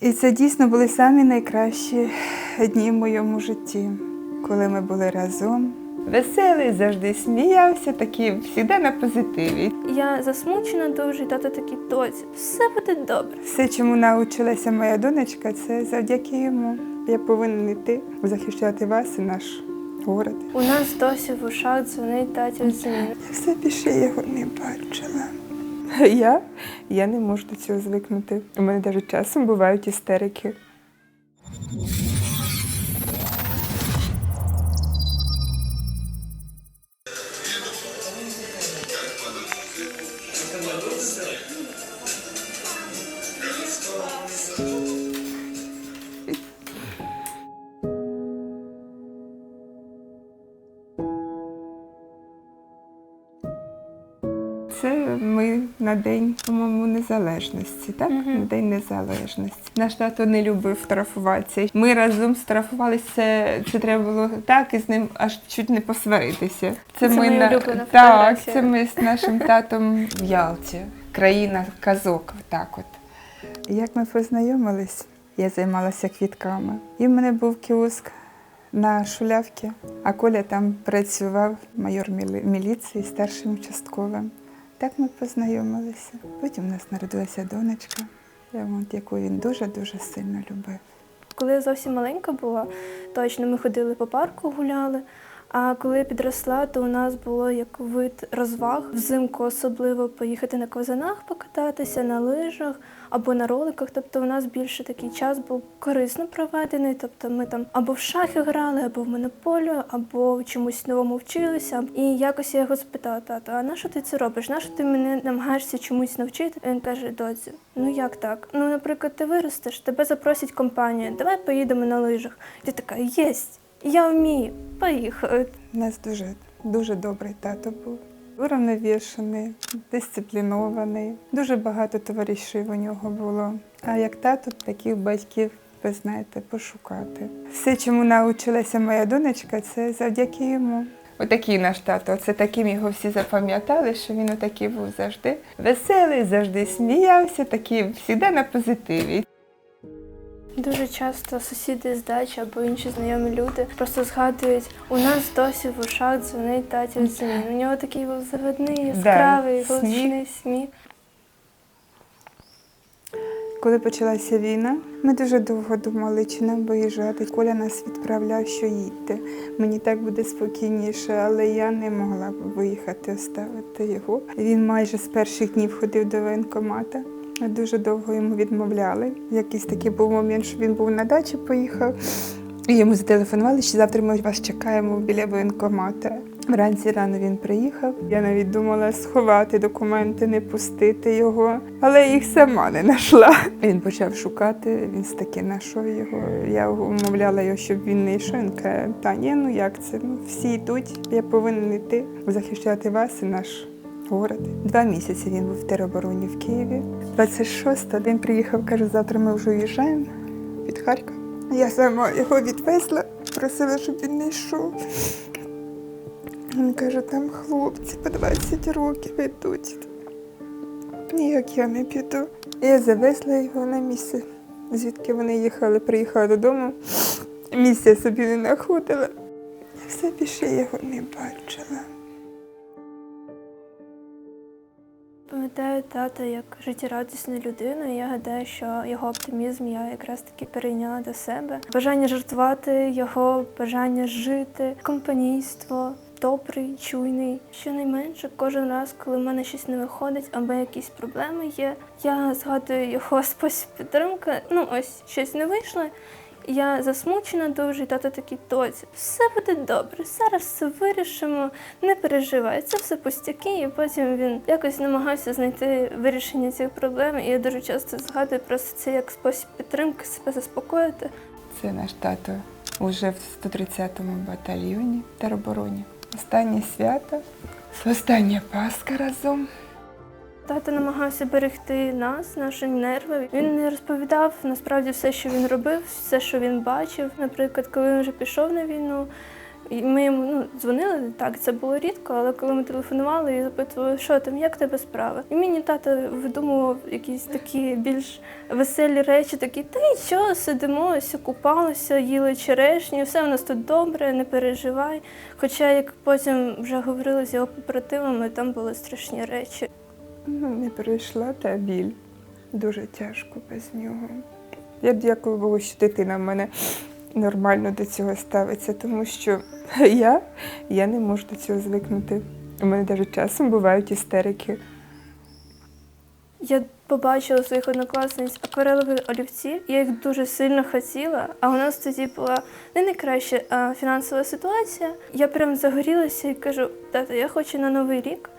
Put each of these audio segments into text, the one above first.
І це дійсно були самі найкращі дні в моєму житті, коли ми були разом. Веселий, завжди сміявся, такий завжди на позитиві. Я засмучена дуже, і тато такий доці, все буде добре. Все, чому навчилася моя донечка, це завдяки йому. Я повинен йти захищати вас і наш город. У нас досі в ушах дзвонить татів. Я все більше його не бачила. Я, я не можу до цього звикнути. У мене навіть часом бувають істерики. Це ми на день, по-моєму, незалежності, так? Мгм. На день незалежності. Наш тато не любив штрафуватися. Ми разом штрафувалися. Це, це треба було так і з ним аж чуть не посваритися. Це моя улюблена так, це ми з нашим татом в Ялті. Країна казок. Так от. Як ми познайомились, я займалася квітками. І в мене був кіоск на шулявці, а Коля там працював майор мілі- міліції старшим участковим. Так ми познайомилися. Потім у нас народилася донечка, яку він дуже-дуже сильно любив. Коли я зовсім маленька була, точно ми ходили по парку, гуляли. А коли я підросла, то у нас було як вид розваг взимку, особливо поїхати на ковзанах покататися, на лижах або на роликах. Тобто у нас більше такий час був корисно проведений. Тобто ми там або в шахи грали, або в монополію, або в чомусь новому вчилися. І якось я його спитала, тато, а на що ти це робиш? На що ти мене намагаєшся чомусь навчити? Він каже, доці, ну як так? Ну, наприклад, ти виростеш, тебе запросять компанія, давай поїдемо на лижах. Ти така, єсть, я вмію, поїхали. У нас дуже, дуже добрий тато був. Уравновішений, дисциплінований. Дуже багато товаришів у нього було. А як тато, таких батьків, ви знаєте, пошукати. Все, чому навчилася моя донечка, це завдяки йому. Отакий наш тато, це таким його всі запам'ятали, що він отакий був завжди веселий, завжди сміявся, такий завжди на позитиві. Дуже часто сусіди з дачі або інші знайомі люди просто згадують, у нас досі в ушах дзвонить татів змін. У нього такий був завидний, яскравий, голосний сміх. Коли почалася війна, ми дуже довго думали, чи нам виїжджати. Коля нас відправляв, що їдьте. Мені так буде спокійніше, але я не могла б виїхати, оставити його. Він майже з перших днів ходив до воєнкомата. Дуже довго йому відмовляли. Якийсь такий був момент, що він був на дачі, поїхав. І йому зателефонували, що завтра ми вас чекаємо біля воєнкомата. Вранці рано він приїхав. Я навіть думала сховати документи, не пустити його, але їх сама не знайшла. Він почав шукати, він таки знайшов його. Я умовляла його, щоб він не йшов. Він каже, та ні, ну як це? Ну всі йдуть. Я повинен йти захищати вас і наш город. Два місяці він був в теробороні в Києві. 26-го він приїхав, каже, завтра ми вже уїжджаємо від Харкова. Я сама його відвезла, просила, щоб він не йшов. Він каже, там хлопці по 20 років йдуть. Ніяк я не піду. Я завезла його на місце, звідки вони їхали, приїхала додому. Місця собі не знаходила. Я все більше його не бачила. Пам'ятаю тата як життєрадісну людину. і Я гадаю, що його оптимізм я якраз таки перейняла до себе. Бажання жартувати, його бажання жити, компанійство. Добрий, чуйний. Щонайменше кожен раз, коли в мене щось не виходить або якісь проблеми є, я згадую його спосіб підтримки. Ну ось щось не вийшло. Я засмучена дуже, і тато такий доці, все буде добре, зараз все вирішимо, не переживай, це все пустяки. І потім він якось намагався знайти вирішення цих проблем. І я дуже часто згадую просто це як спосіб підтримки, себе заспокоїти. Це наш тато уже в 130-му батальйоні теробороні. Останнє свято, остання Пасха разом. Тато намагався берегти нас, наші нерви. Він не розповідав насправді все, що він робив, все, що він бачив. Наприклад, коли він вже пішов на війну, ми йому ну, дзвонили, так, це було рідко, але коли ми телефонували і запитували, що там, як тебе справи. І мені тато видумував якісь такі більш веселі речі, такі, та нічого, сидимо, ось купалися, їли черешню, все у нас тут добре, не переживай. Хоча, як потім вже говорили з його побратимами, там були страшні речі. Ну, не пройшла та біль. Дуже тяжко без нього. Я дякую Богу, що дитина в мене нормально до цього ставиться, тому що я, я не можу до цього звикнути. У мене навіть часом бувають істерики. Я побачила своїх однокласниць акварелові олівці. Я їх дуже сильно хотіла. А у нас тоді була не найкраща фінансова ситуація. Я прям загорілася і кажу: тато, я хочу на новий рік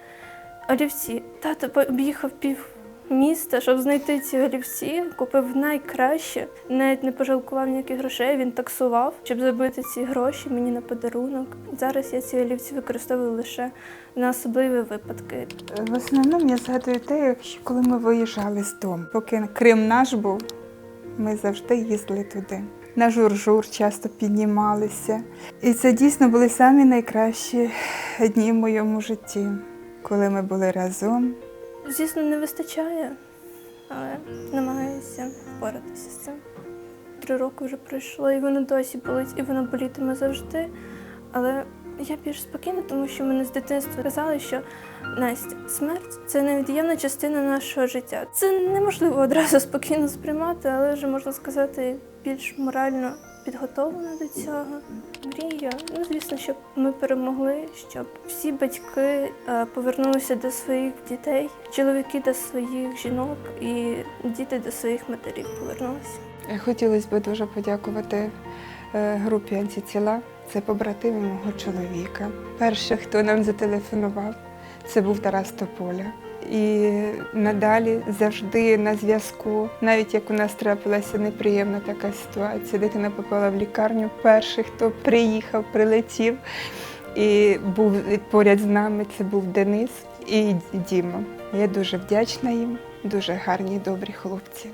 олівці. Тато об'їхав пів міста, щоб знайти ці олівці, купив найкраще, навіть не пожалкував ніяких грошей. Він таксував, щоб забити ці гроші мені на подарунок. Зараз я ці олівці використовую лише на особливі випадки. В основному я згадую те, ще коли ми виїжджали з дому. Поки Крим наш був, ми завжди їздили туди. На жур-жур часто піднімалися. І це дійсно були самі найкращі дні в моєму житті, коли ми були разом. Звісно, не вистачає, але намагаюся впоратися з цим. Три роки вже пройшло, і воно досі болить, і воно болітиме завжди. Але я більш спокійна, тому що мене з дитинства казали, що Настя, смерть це невід'ємна частина нашого життя. Це неможливо одразу спокійно сприймати, але вже можна сказати більш морально підготовлена до цього. Мрія, ну звісно, щоб ми перемогли, щоб всі батьки е, повернулися до своїх дітей, чоловіки до своїх жінок і діти до своїх матерів повернулися. Хотілося б дуже подякувати е, групі антитіла. Це побратими мого чоловіка. Перший, хто нам зателефонував, це був Тарас Тополя. І надалі завжди на зв'язку, навіть як у нас трапилася неприємна така ситуація, дитина попала в лікарню. Перший, хто приїхав, прилетів і був поряд з нами, це був Денис і Діма. Я дуже вдячна їм, дуже гарні, добрі хлопці.